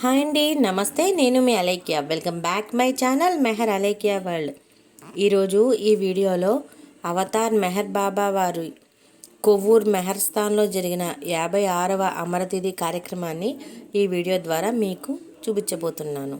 Hi అండి నమస్తే. నేను మీ Alaikya welcome back my channel Mehar Alaikya world ఈరోజు ఈ వీడియోలో అవతార్ మెహర్ బాబా వారు కొవ్వూర్ మెహర్స్థాన్లో జరిగిన యాభై ఆరవ అమరతిథి కార్యక్రమాన్ని ఈ వీడియో ద్వారా మీకు చూపించబోతున్నాను.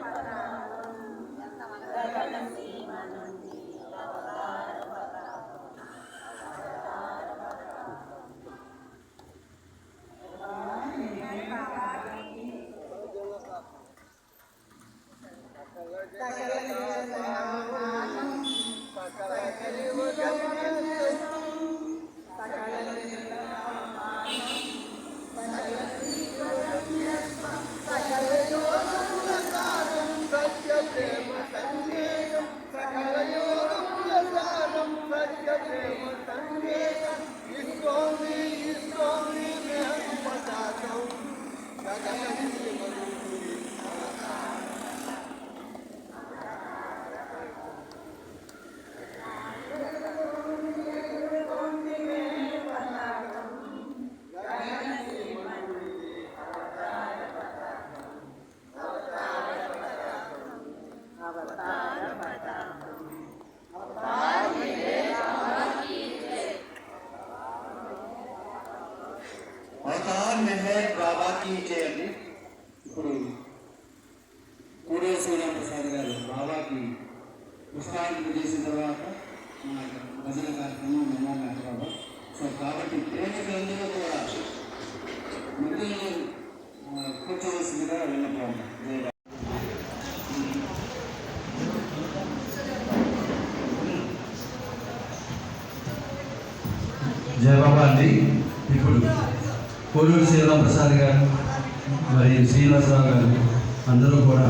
అవతార్ వాకింగ్ చేయండి. ఇప్పుడు కూడే శ్రీరామ్ ప్రసాద్ గారు బాబాకి పుష్పాంజలి చేసిన తర్వాత మా భజన కార్యక్రమం మెమోమెంట్ బాబా సో కాబట్టి ప్రేమికులందరూ కూడా మిగిలిన కూర్చోవలసిందిగా వెళ్ళిపోవాలి జయబాబా అండి. ఇప్పుడు కోరూరు శ్రీరామ్ ప్రసాద్ గారు మరియు శ్రీనివాసరావు గారు అందరూ కూడా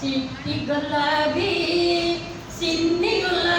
Sitti galabi, sinni galabi.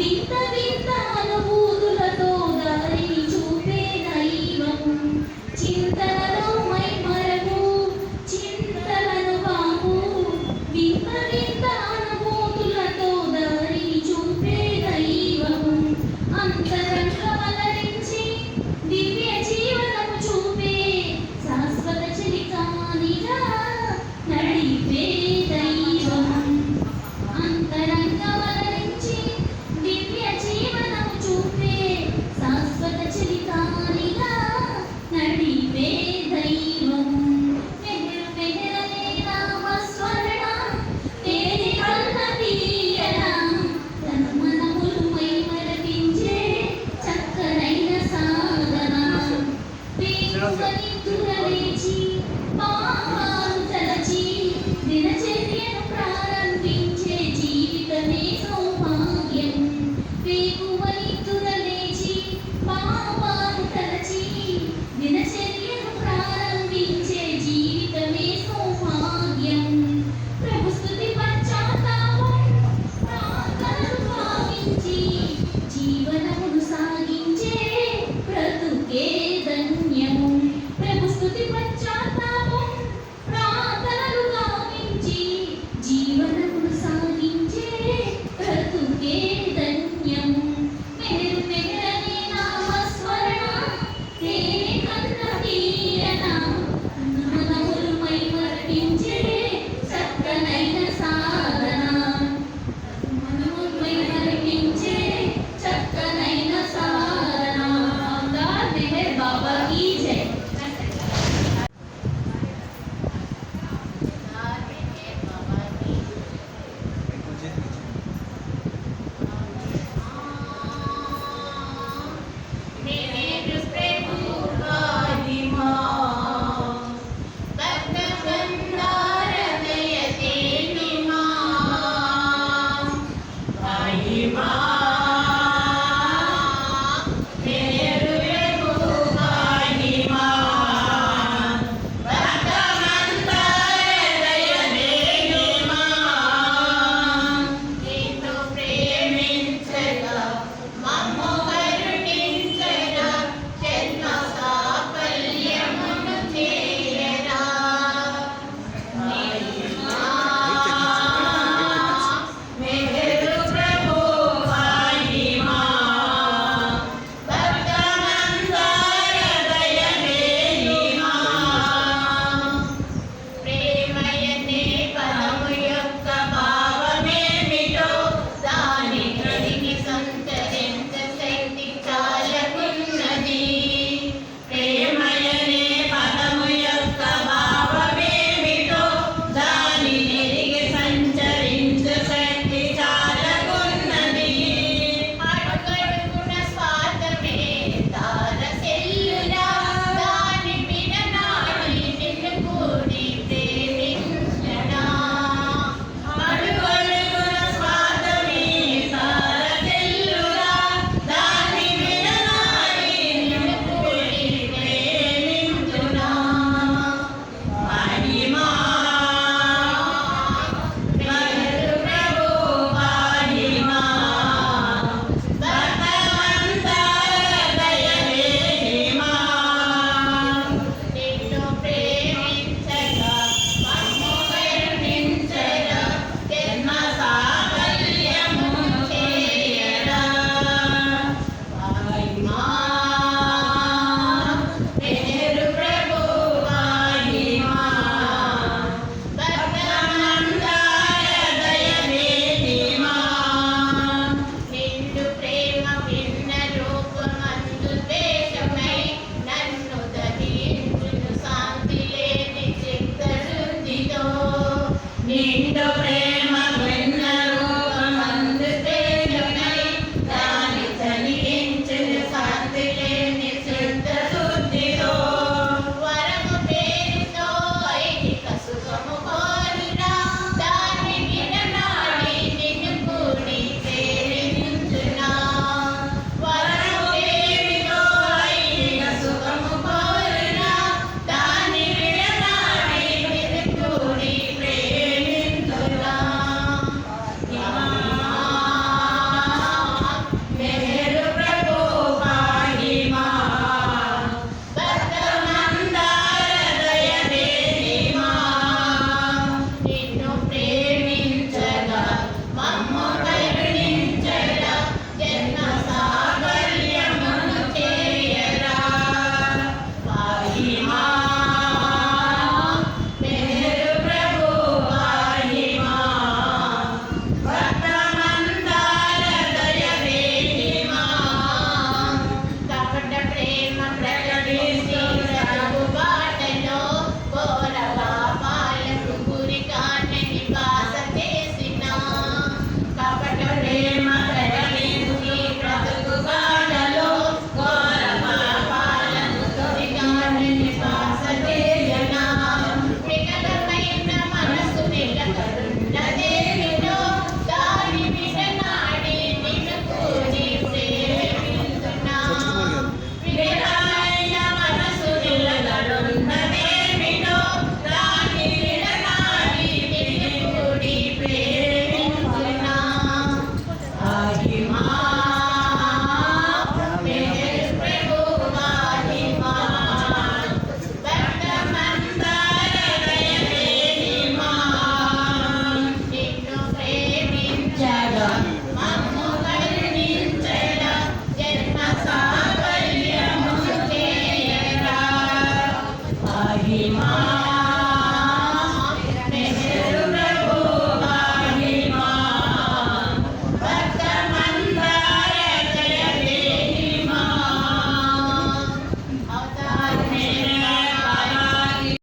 vida